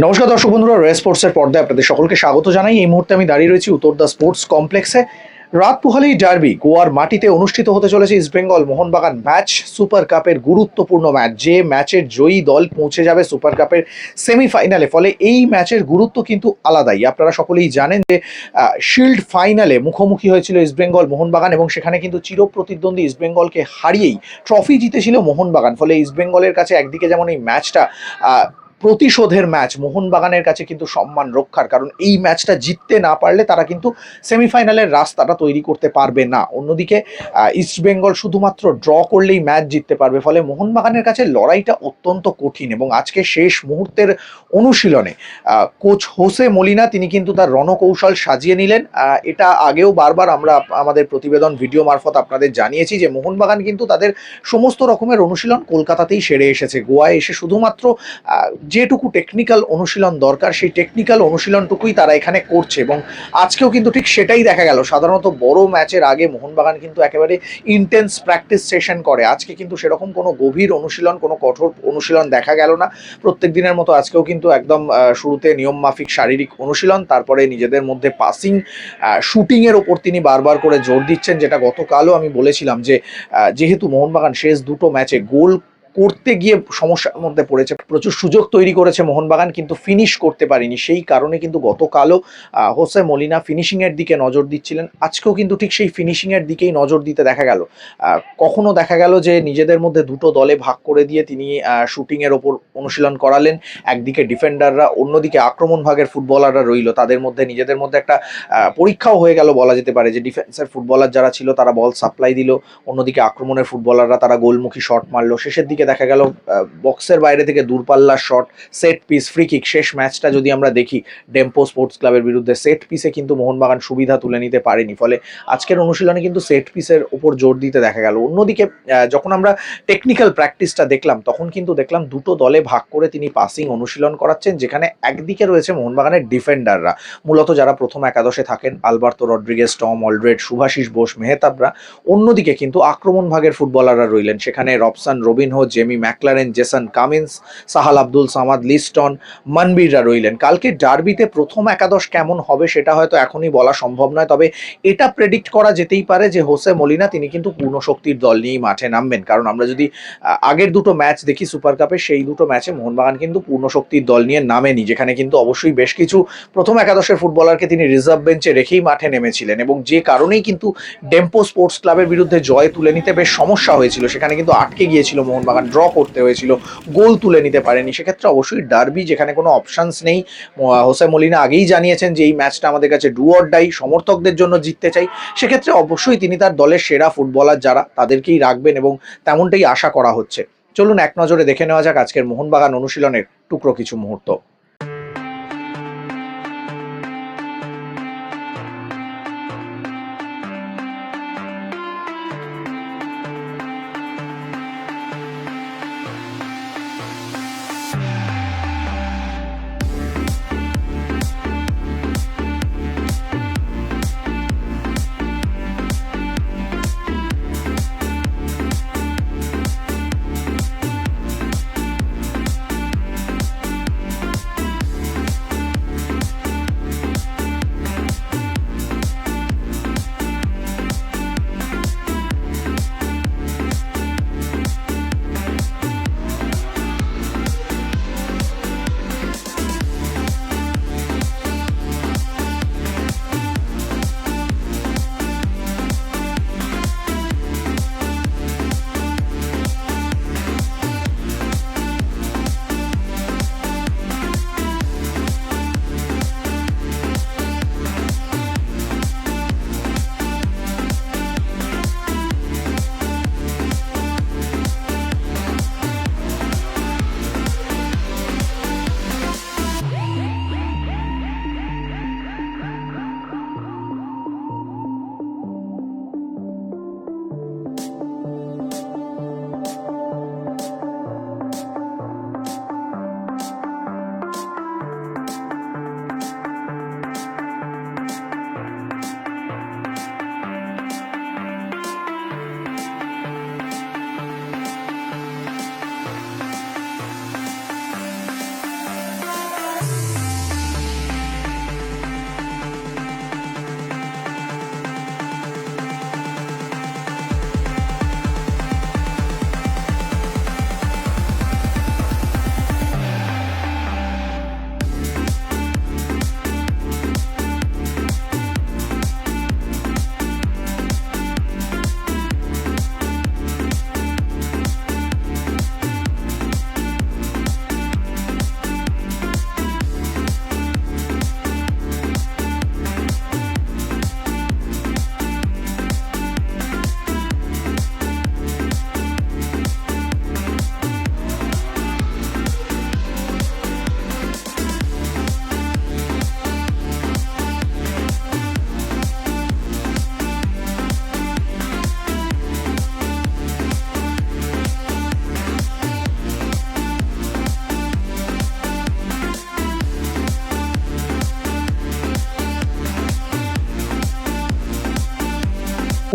নমস্কার দর্শক বন্ধুরা রে স্পোর্টসের পর্দায় আপনাদের সকলকে স্বাগত জানাই। এই মুহূর্তে আমি দাঁড়িয়ে রয়েছি উত্তর উত্তরদা স্পোর্টস কমপ্লেক্সে। রাত পোহালেই ডার্বি, গোয়ার মাটিতে অনুষ্ঠিত হতে চলেছে ইস্টবেঙ্গল মোহনবাগান ম্যাচ। সুপার কাপের গুরুত্বপূর্ণ ম্যাচ, যে ম্যাচের জয়ী দল পৌঁছে যাবে সুপার কাপের সেমিফাইনালে। ফলে এই ম্যাচের গুরুত্ব কিন্তু আলাদাই। আপনারা সকলেই জানেন যে শিল্ড ফাইনালে মুখোমুখি হয়েছিল ইস্টবেঙ্গল মোহনবাগান এবং সেখানে কিন্তু চিরপ্রতিদ্বন্দ্বী ইস্টবেঙ্গলকে হারিয়েই ট্রফি জিতেছিল মোহনবাগান। ফলে ইস্টবেঙ্গলের কাছে একদিকে যেমন এই ম্যাচটা প্রতিশোধের ম্যাচ মোহনবাগানের কাছে কিন্তু সম্মান রক্ষার, কারণ এই ম্যাচটা জিততে না পারলে তারা কিন্তু সেমিফাইনালের রাস্তাটা তৈরি করতে পারবে না। অন্যদিকে ইস্টবেঙ্গল শুধুমাত্র ড্র করলেই ম্যাচ জিততে পারবে, ফলে মোহনবাগানের কাছে লড়াইটা অত্যন্ত কঠিন এবং আজকে শেষ মুহূর্তের অনুশীলনে কোচ হোসে মলিনা তিনি কিন্তু তার রণকৌশল সাজিয়ে নিলেন। এটা আগেও বারবার আমরা আমাদের প্রতিবেদন ভিডিও মারফত আপনাদের জানিয়েছি যে মোহনবাগান কিন্তু তাদের সমস্ত রকমের অনুশীলন কলকাতাতেই সেরে এসেছে। গোয়ায় এসে শুধুমাত্র যেটুকু টেকনিক্যাল অনুশীলন দরকার, সেই টেকনিক্যাল অনুশীলনটুকুই তারা এখানে করছে এবং আজকেও কিন্তু ঠিক সেটাই দেখা গেল। সাধারণত বড় ম্যাচের আগে মোহনবাগান কিন্তু একেবারে ইন্টেন্স প্র্যাকটিস সেশন করে। আজকে কিন্তু সেরকম কোনো গভীর অনুশীলন, কোনো কঠোর অনুশীলন দেখা গেল না। প্রত্যেক দিনের মতো আজকেও কিন্তু একদম শুরুতে নিয়ম মাফিক শারীরিক অনুশীলন, তারপরে নিজেদের মধ্যে পাসিং শুটিংয়ের ওপর তিনি বারবার করে জোর দিচ্ছেন, যেটা গতকালও আমি বলেছিলাম যে যেহেতু মোহনবাগান শেষ দুটো ম্যাচে গোল করতে গিয়ে সমস্যার মধ্যে পড়েছে। প্রচুর সুযোগ তৈরি করেছে মোহনবাগান, কিন্তু ফিনিশ করতে পারেনি। সেই কারণে কিন্তু গতকালও হোসে মলিনা ফিনিশিংয়ের দিকে নজর দিচ্ছিলেন। আজকেও কিন্তু ঠিক সেই ফিনিশিংয়ের দিকেই নজর দিতে দেখা গেল। কখনো দেখা গেল যে নিজেদের মধ্যে দুটো দলে ভাগ করে দিয়ে তিনি শুটিংয়ের ওপর অনুশীলন করালেন। একদিকে ডিফেন্ডাররা অন্যদিকে আক্রমণ ভাগের ফুটবলাররা রইল। তাদের মধ্যে, নিজেদের মধ্যে একটা পরীক্ষাও হয়ে গেল বলা যেতে পারে যে ডিফেন্সের ফুটবলার যারা ছিল, তারা বল সাপ্লাই দিল। অন্যদিকে আক্রমণের ফুটবলাররা তারা গোলমুখী শট মারলো। শেষের দিকে দেখা গেল বক্সের বাইরে থেকে দূরপাল্লার shot set piece free kick শেষ ম্যাচটা যদি আমরা দেখি ডেম্পো স্পোর্টস ক্লাবের বিরুদ্ধে সেট পিসে কিন্তু মোহনবাগান সুবিধা তুলে নিতে পারেনি। ফলে আজকের অনুশীলনে কিন্তু সেট পিসের উপর জোর দিতে দেখা গেল। অন্যদিকে যখন আমরা টেকনিক্যাল প্র্যাকটিসটা দেখলাম, তখন কিন্তু দেখলাম দুটো দলে ভাগ করে তিনি পাসিং অনুশীলন করাচ্ছেন, যেখানে একদিকে রয়েছে মোহনবাগানের ডিফেন্ডাররা মূলত যারা প্রথম একাদশে থাকেন, Alberto Rodriguez, Tom Aldred Subhasish Bose, মেহতাবরা। অন্যদিকে কিন্তু আক্রমণ ভাগের ফুটবলাররা রইলেন, সেখানে Robson, Robinho Jamie Maclaren, Jason Cummings, Sahal Abdul Samad, Liston মানবীররা রইলেন। কালকে ডার্বিতে প্রথম একাদশ কেমন হবে সেটা হয়তো এখনই বলা সম্ভব নয়, তবে এটা প্রেডিক্ট করা যেতেই পারে যে হোসে মলিনা তিনি কিন্তু পূর্ণ শক্তির দল নিয়েই মাঠে নামবেন। কারণ আমরা যদি আগের দুটো ম্যাচ দেখি সুপার কাপে, সেই দুটো ম্যাচে মোহনবাগান কিন্তু পূর্ণ শক্তির দল নিয়ে নামেনি, যেখানে কিন্তু অবশ্যই বেশ কিছু প্রথম একাদশের ফুটবলারকে তিনি রিজার্ভ বেঞ্চে রেখেই মাঠে নেমেছিলেন। এবং যে কারণেই কিন্তু ডেম্পো স্পোর্টস ক্লাবের বিরুদ্ধে জয় তুলে নিতে বেশ সমস্যা হয়েছিল, সেখানে কিন্তু আটকে গিয়েছিল মোহনবাগান ড্র করতে হয়েছিল গোল তুলে নিতে পারেনি। সেক্ষেত্রে অবশ্যই ডার্বি যেখানে কোনো অপশানস নেই হোসে মলিনা আগেই জানিয়েছেন যে এই ম্যাচটা আমাদের কাছে ডু অর ডাই সমর্থকদের জন্য জিততে চাই। সেক্ষেত্রে অবশ্যই তিনি তার দলের সেরা ফুটবলার যারা, তাদেরকেই রাখবেন এবং তেমনটাই আশা করা হচ্ছে। চলুন এক নজরে দেখে নেওয়া যাক আজকের মোহনবাগান অনুশীলনের টুকরো কিছু মুহূর্ত।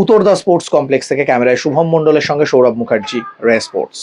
উত্তরদা স্পোর্টস কমপ্লেক্স থেকে ক্যামেরায় শুভম মণ্ডলের সঙ্গে সৌরভ মুখার্জি রে স্পোর্টস।